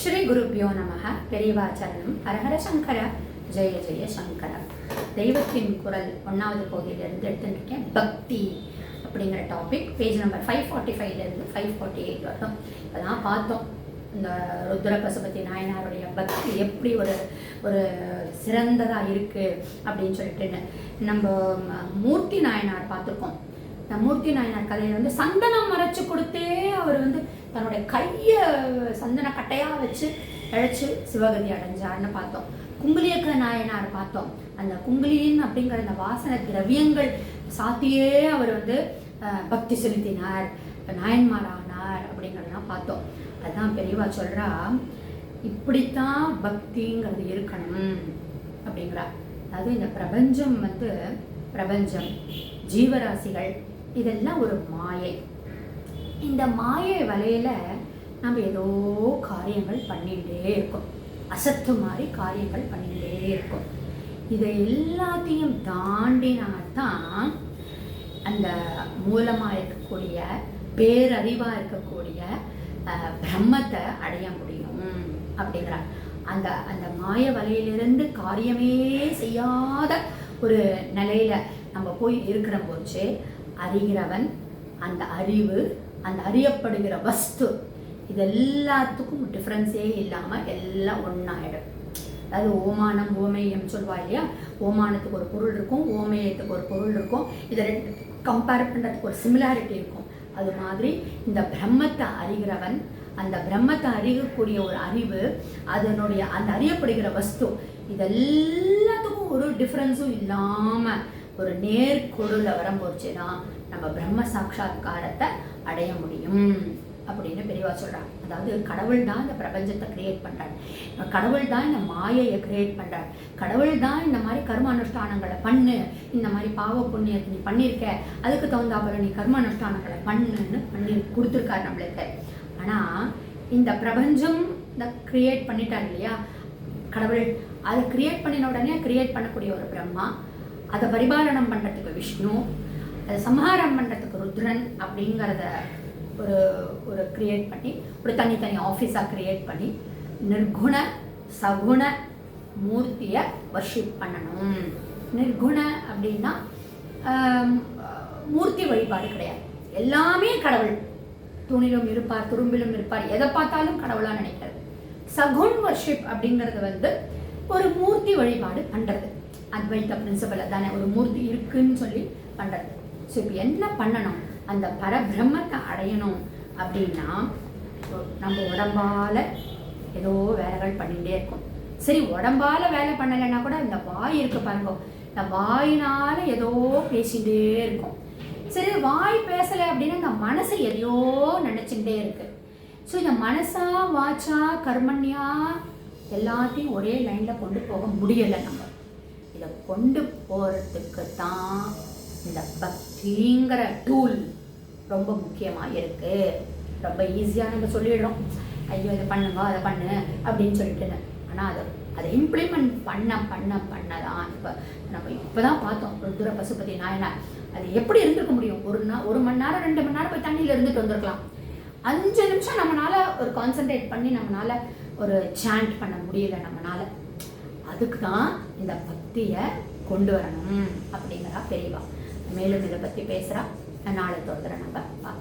ஸ்ரீ குருப்பியோ நமக. பெரியவாச்சரணம் ஹரஹர சங்கர. ஜெய ஜெய சங்கர. தெய்வத்தின் குரல் ஒன்றாவது பகுதியிலிருந்து எடுத்துருக்கேன் பக்தி அப்படிங்கிற topic page number five forty ஃபைவ்லேருந்து ஃபைவ் ஃபார்ட்டி எயிட் வரட்டும் இப்போதான் பார்த்தோம். இந்த ருத்ர பசுபதி நாயனாருடைய பக்தி எப்படி ஒரு ஒரு சிறந்ததாக இருக்குது அப்படின்னு சொல்லிட்டு நம்ம மூர்த்தி நாயனார் பார்த்துருக்கோம். மூர்த்தி நாயனார் கதையை வந்து சந்தனம் மறைச்சு கொடுத்தே அவர் வந்து தன்னுடைய கையை சந்தன கட்டையாக வச்சு அழைச்சி சிவகதி அடைஞ்சார்னு பார்த்தோம். குங்குலியக்க நாயனார் பார்த்தோம். அந்த குங்குலியின் அப்படிங்கிற அந்த வாசன திரவியங்கள் சாத்தியே அவர் வந்து பக்தி செலுத்தினார். நாயன்மாரானார் அப்படிங்கிறதெல்லாம் பார்த்தோம். அதுதான் பெரியவா சொல்கிறா இப்படித்தான் பக்திங்கிறது இருக்கணும் அப்படிங்கிறா. அதாவது இந்த பிரபஞ்சம் வந்து பிரபஞ்சம் ஜீவராசிகள் இதெல்லாம் ஒரு மாயை. இந்த மாயை வலையில் நம்ம ஏதோ காரியங்கள் பண்ணிகிட்டே இருக்கோம். அசத்து மாதிரி காரியங்கள் பண்ணிகிட்டே இருக்கோம். இதை எல்லாத்தையும் தாண்டினால்தான் அந்த மூலமாக இருக்கக்கூடிய பேரறிவாக இருக்கக்கூடிய பிரம்மத்தை அடைய முடியும் அப்படிங்கிறார். அந்த அந்த மாய வலையிலிருந்து காரியமே செய்யாத ஒரு நிலையில நம்ம போய் இருக்கிற போச்சு. அறிகிறவன் அந்த அறிவு அந்த அறியப்படுகிற வஸ்து இது எல்லாத்துக்கும் டிஃப்ரென்ஸே இல்லாமல் எல்லாம் ஒன்றாயிடும் அதாவது ஓமானம் ஓமேயம் சொல்வா இல்லையா? ஓமானத்துக்கு ஒரு பொருள் இருக்கும் ஓமேயத்துக்கு ஒரு பொருள் இருக்கும். இதை ரெண்டு கம்பேர் பண்ணுறதுக்கு ஒரு சிமிலாரிட்டி இருக்கும். அது மாதிரி இந்த பிரம்மத்தை அறிகிறவன் அந்த பிரம்மத்தை அறியக்கூடிய ஒரு அறிவு அதனுடைய அந்த அறியப்படுகிற வஸ்து இதெல்லாத்துக்கும் ஒரு டிஃப்ரென்ஸும் இல்லாமல் ஒரு நேர்கொடுல வரும்போச்சு தான் நம்ம பிரம்ம சாட்சா்காரத்தை அடைய முடியும் அப்படின்னு பெரியவா சொல்கிறாங்க அதாவது கடவுள் தான் இந்த பிரபஞ்சத்தை கிரியேட் பண்றார். கடவுள் தான் இந்த மாயையை கிரியேட் பண்ணுறாரு கடவுள் தான் இந்த மாதிரி கர்ம அனுஷ்டானங்களை பண்ணு இந்த மாதிரி பாவ புண்ணியத்தை நீ பண்ணியிருக்க அதுக்கு தகுந்தாப்புல நீ கர்ம அனுஷ்டானங்களை பண்ணுன்னு பண்ணி கொடுத்துருக்காரு நம்மளுக்கு. ஆனா இந்த பிரபஞ்சம் இந்த கிரியேட் பண்ணிட்டார் இல்லையா? கடவுள் அதை கிரியேட் பண்ணின உடனே கிரியேட் பண்ணக்கூடிய ஒரு பிரம்மா அதை பரிபாலனம் பண்ணுறதுக்கு விஷ்ணு அதை சம்ஹாரம் பண்ணுறதுக்கு ருத்ரன் அப்படிங்கிறத ஒரு ஒரு கிரியேட் பண்ணி ஒரு தனித்தனி ஆஃபீஸாக கிரியேட் பண்ணி நிர்குண சகுண மூர்த்தியை வர்ஷிப் பண்ணணும். நிர்குண அப்படின்னா மூர்த்தி வழிபாடு கிடையாது. எல்லாமே கடவுள். தூணிலும் இருப்பார் துரும்பிலும் இருப்பார் எதை பார்த்தாலும் கடவுளாக நினைக்கிறது. சகுன் வர்ஷிப் அப்படிங்கிறது வந்து ஒரு மூர்த்தி வழிபாடு பண்ணுறது அத்வைத்த பிரின்சிபல் தானே ஒரு மூர்த்தி இருக்குன்னு சொல்லி பண்ணுறது ஸோ இப்போ என்ன பண்ணணும்? அந்த பரபிரம்மத்தை அடையணும் அப்படின்னா நம்ம உடம்பால் ஏதோ வேலைகள் பண்ணிகிட்டே இருக்கும். சரி உடம்பால வேலை பண்ணலைன்னா கூட இந்த வாய் இருக்கு பாருங்க. இந்த வாயினால ஏதோ பேசிகிட்டே இருக்கும். சரி வாய் பேசலை அப்படின்னா இந்த மனசு எதையோ நினச்சிக்கிட்டே இருக்கு. ஸோ இந்த மனசா வாச்சா கர்மண்யா எல்லாத்தையும் ஒரே லைனில் கொண்டு போக முடியலை நம்ம. இதை கொண்டு போகிறதுக்கு தான் இந்த பக்திங்கிற டூல் ரொம்ப முக்கியமாக இருக்குது ரொம்ப ஈஸியாக நம்ம சொல்லிடுறோம் ஐயோ இதை பண்ணுங்க அதை பண்ணு அப்படின்னு சொல்லிட்டு ஆனால் அதை அதை இம்ப்ளிமெண்ட் பண்ண பண்ண பண்ண தான் இப்போ நம்ம இப்போ தான் பார்த்தோம் ருத்ர பசுபதி நாயனார். அது எப்படி இருந்திருக்க முடியும்? ஒரு நாள் ஒரு மணி நேரம் ரெண்டு மணி நேரம் போய் தண்ணியில் இருந்துட்டு வந்திருக்கலாம். அஞ்சு நிமிஷம் நம்மளால் ஒரு கான்சென்ட்ரேட் பண்ணி நம்மளால் ஒரு சாண்ட் பண்ண முடியல நம்மளால் அதுக்கு தான் இந்த பக்தியை கொண்டு வரணும் அப்படிங்கிறா பெரியவா. மேலும் இதை பற்றி பேசுகிறா நாளை தொடர்ந்து நம்ம பார்க்கலாம்.